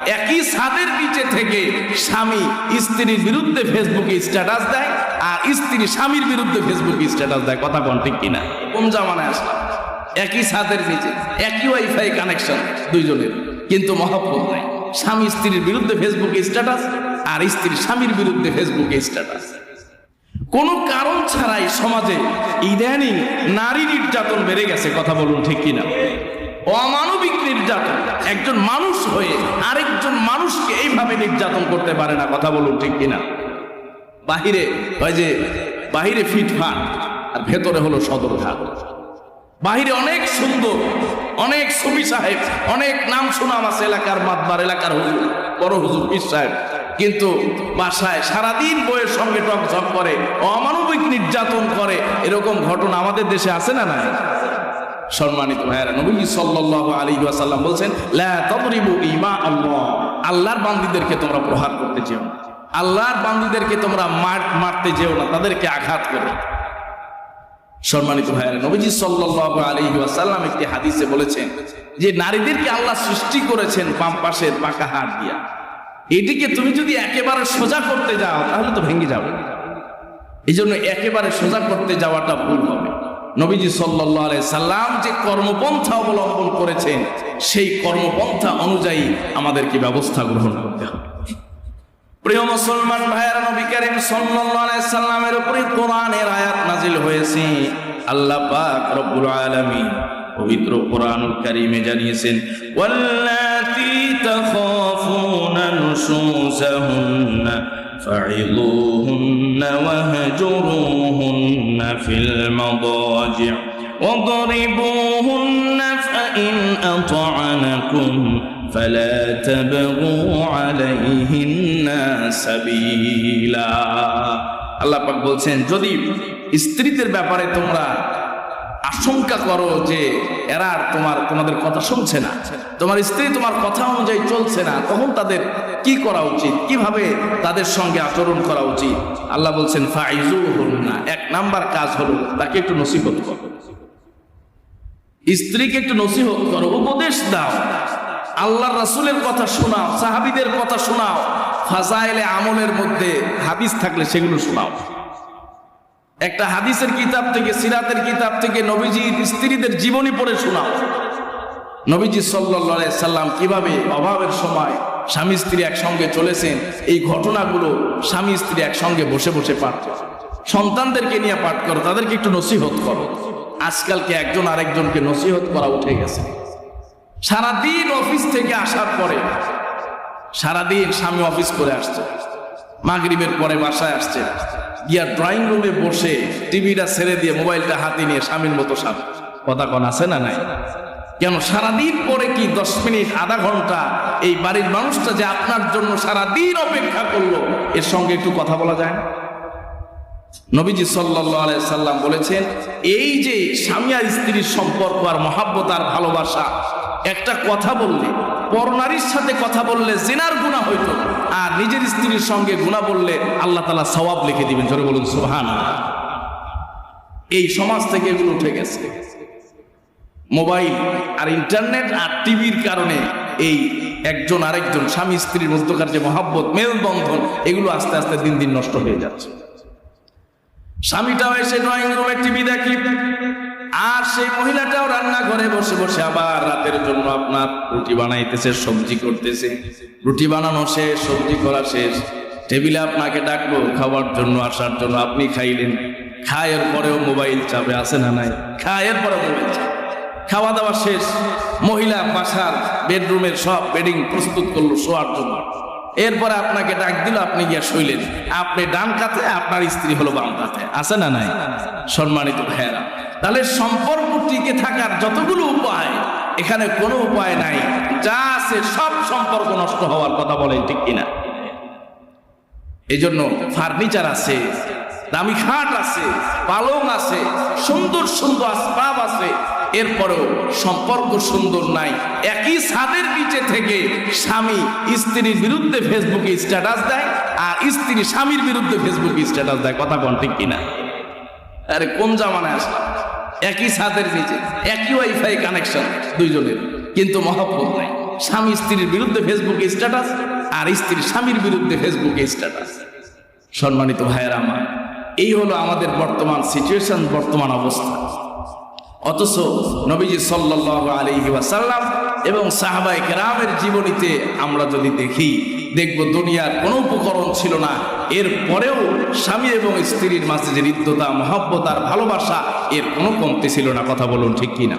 একই ছাদের নিচে থেকে স্বামী স্ত্রীর বিরুদ্ধে ফেসবুকে স্ট্যাটাস দেয় আর স্ত্রী স্বামীর বিরুদ্ধে ফেসবুকে স্ট্যাটাস দেয়, কথা কোন ঠিক কিনা? কোন জামানায় আসলাম? একই ছাদের নিচে, একই ওয়াইফাই কানেকশন দুইজনের, কিন্তু মহব্বত নাই। স্বামী স্ত্রীর বিরুদ্ধে ফেসবুকে স্ট্যাটাস আর স্ত্রী স্বামীর বিরুদ্ধে ফেসবুকে স্ট্যাটাস। কোনো কারণ ছাড়াই সমাজে ইদানিং নারী নির্যাতন বেড়ে গেছে, কথা বলুন ঠিক কিনা? অমানবিক নির্যাতন। একজন মানুষ হয়ে আরেকজন মানুষকে এইভাবে নির্যাতন করতে পারে না, কথা বলুন ঠিক কিনা? বাহিরে হয় যে বাহিরে ফিটফাট আর ভেতরে হলো সদরঘাট বাহিরে অনেক সুন্দর, অনেক ছবি সাহেব, অনেক নাম সুনাম আছে এলাকার মাতবার, এলাকার হুজুর, বড় হুজুর পীর সাহেব। কিন্তু বাসায় সারাদিন বইয়ের সঙ্গে টকঝক করে, অমানবিক নির্যাতন করে, এরকম ঘটনা আমাদের দেশে আছে না নাই? সম্মানিত ভাইয়েরা নবী সাল্লাল্লাহু আলাইহি ওয়াসাল্লাম বলছেন তাদরিবু ইমা আল্লাহ আল্লাহর বান্দীদেরকে তোমরা প্রহার করতে যেও না। আল্লাহর বান্দীদেরকে তোমরা মার, মারতে যেও না, তাদেরকে আঘাত করো। সম্মানিত ভাইয়েরা, নবীজি সাল্লাল্লাহু আলাইহি ওয়াসাল্লাম একটি হাদিসে বলেছেন যে, নারীদেরকে আল্লাহ সৃষ্টি করেছেন বাম পাশের পাকা হাত দিয়া। এটিকে তুমি যদি একেবারে সোজা করতে যাও, তাহলে তো ভেঙে যাবে। এই জন্য একেবারে সোজা করতে যাওয়াটা ভুল হবে। নবীজি আলাইহি সাল্লাম যে কর্মপন্থা অবলম্বন করেছেন, সেই কর্মপন্থা অনুযায়ী আমাদেরকে ব্যবস্থা গ্রহণ করতে হবে। প্রিয় মুসলমান ভাইয়েরা, নবী করিম সাল্লাল্লাহু সাল্লামের উপরে কোরআনের আয়াত নাজিল হয়েছে। আল্লাহ পাক রব্বুল আলামিন পবিত্র কোরআনুল কারীমে জানিয়েছেন, ওয়াল্লাতী তাখাফুনা নুশুজাহুন্না فعظوهن واهجروهن في المضاجع واضربوهن فإن أطعنكم فلا تبغوا عليهن سبيلا আল্লাহ পাক বলছেন যদি স্ত্রীদের ব্যাপারে তোমরা আশঙ্কা করো যে এরা আর তোমার তোমাদের কথা শুনছে না তোমার স্ত্রী তোমার কথা অনুযায়ী চলছে না, তখন তাদের কি করা উচিত? কীভাবে তাদের সঙ্গে আচরণ করা উচিত? আল্লাহ বলছেন ফাইজু হল না এক নাম্বার কাজ হলো তাকে একটু নসিহত করো। স্ত্রীকে একটু নসিহত করো, উপদেশ দাও। আল্লাহ রাসুলের কথা শোনাও, সাহাবিদের কথা শোনাও। ফাজাইলে আমলের মধ্যে হাদিস থাকলে সেগুলো শোনাও। একটা হাদিসের কিতাব থেকে, সিরাতের কিতাব থেকে নবীজির স্ত্রীদের জীবনী পড়ে শোনাও। নবীজি সাল্লা সাল্লাম কীভাবে অভাবের সময় স্বামী স্ত্রী একসঙ্গে চলেছেন, এই ঘটনাগুলো স্বামী স্ত্রী একসঙ্গে বসে বসে পাঠ সন্তানদেরকে নিয়ে পাঠ করো, তাদেরকে একটু নসিহত করো। আজকালকে একজন আরেকজনকে নসিহত করা উঠে গেছে। সারাদিন অফিস থেকে আসার পরে, সারাদিন স্বামী অফিস করে আসছে, মাগরিবের পরে বাসায় আসছে, গিয়া ড্রয়িং রুমে বসে টিভিটা ছেড়ে দিয়ে মোবাইলটা হাতে নিয়ে স্বামীর মতো স্বামী কথা কন, আছে না নাই? কেন সারাদিন পরে কি দশ মিনিট, আধা ঘণ্টা এই বাড়ির মানুষটা যে আপনার জন্য সারাদিন অপেক্ষা করল, এর সঙ্গে একটু কথা বলা যায় নবীজি আলাইহি সাল্লাম বলেছেন, এই যে স্বামী আর স্ত্রীর সম্পর্ক আর মহাব্বত আর ভালোবাসা, একটা কথা বললে পরনারীর সাথে কথা বললে জেনার গুণা হইতো, আর নিজের স্ত্রীর সঙ্গে গুণা বললে আল্লাহ তালা সওয়াব লিখে দিবেন। জোরে বলুন সোহান এই সমাজ থেকে এগুলো উঠে গেছে। মোবাইল আর ইন্টারনেট আর টিভির কারণে এই একজন আরেকজন স্বামী স্ত্রীর মধ্যকার যে মহাব্বত, মেলবন্ধন, এগুলো আস্তে আস্তে দিন দিন নষ্ট হয়ে যাচ্ছে। স্বামীটাও এসে ড্রয়িং রুমে টিভি দেখি, আর সেই মহিলাটাও রান্নাঘরে বসে বসে আবার রাতের জন্য আপনার রুটি বানাইতেছে, সবজি করতেছে। রুটি বানানো শেষ, সবজি করা শেষ। টেবিলে আপনাকে ডাকবো, খাওয়ার জন্য, আসার জন্য, আপনি খাইলেন। খায়ের পরেও মোবাইল চাপে আসে না নাই? খায়ের পরে মোবাইল চাপে। খাওয়া দাওয়া শেষ, মহিলা বাসার বেডরুমের সব বেডিং প্রস্তুত করল শোয়ার জন্য। এরপরে আপনাকে ডাক দিল, আপনি গিয়া শুইলেন। আপনি ডান কাতে আপনার স্ত্রী হলো বাম কাতে আছে না নাই? সম্মানিত ভাইয়েরা, তাহলে সম্পর্ক টিকে থাকার যতগুলো উপায়, এখানে কোনো উপায় নাই। যা আছে সব সম্পর্ক নষ্ট হওয়ার কথা বলে ঠিক কিনা? এই জন্য ফার্নিচার আছে, দামি খাট আছে, পালং আছে, সুন্দর সুন্দর আসবাব আছে এরপরেও সম্পর্ক সুন্দর নাই। একই ছাদের নিচে থেকে স্বামী স্ত্রীর বিরুদ্ধে ফেসবুকে স্ট্যাটাস দেয় আর স্ত্রী স্বামীর বিরুদ্ধে ফেসবুকে স্ট্যাটাস দেয়। কথা কোন ঠিক কিনা? আরে, কোন জামানায় আসলাম? একই ছাদের নিচে, একই ওয়াইফাই কানেকশন দুইজনের। কিন্তু মহব্বত নাই। স্বামী স্ত্রীর বিরুদ্ধে ফেসবুকে স্ট্যাটাস আর স্ত্রীর স্বামীর বিরুদ্ধে ফেসবুকে স্ট্যাটাস সম্মানিত ভাইয়ের আমার, এই হলো আমাদের বর্তমান সিচুয়েশন বর্তমান অবস্থা। অথচ নবীজি সাল্লাহ আলহি ওয়াসাল্লাম এবং সাহাবাই কেরামের জীবনীতে আমরা যদি দেখি, দেখব দুনিয়ার কোনো উপকরণ ছিল না। এর পরেও স্বামী এবং স্ত্রীর মাঝে যে হৃদ্যতা, মহব্বত আর ভালোবাসা, এর কোনো কমতি ছিল না। কথা বলুন ঠিক কিনা?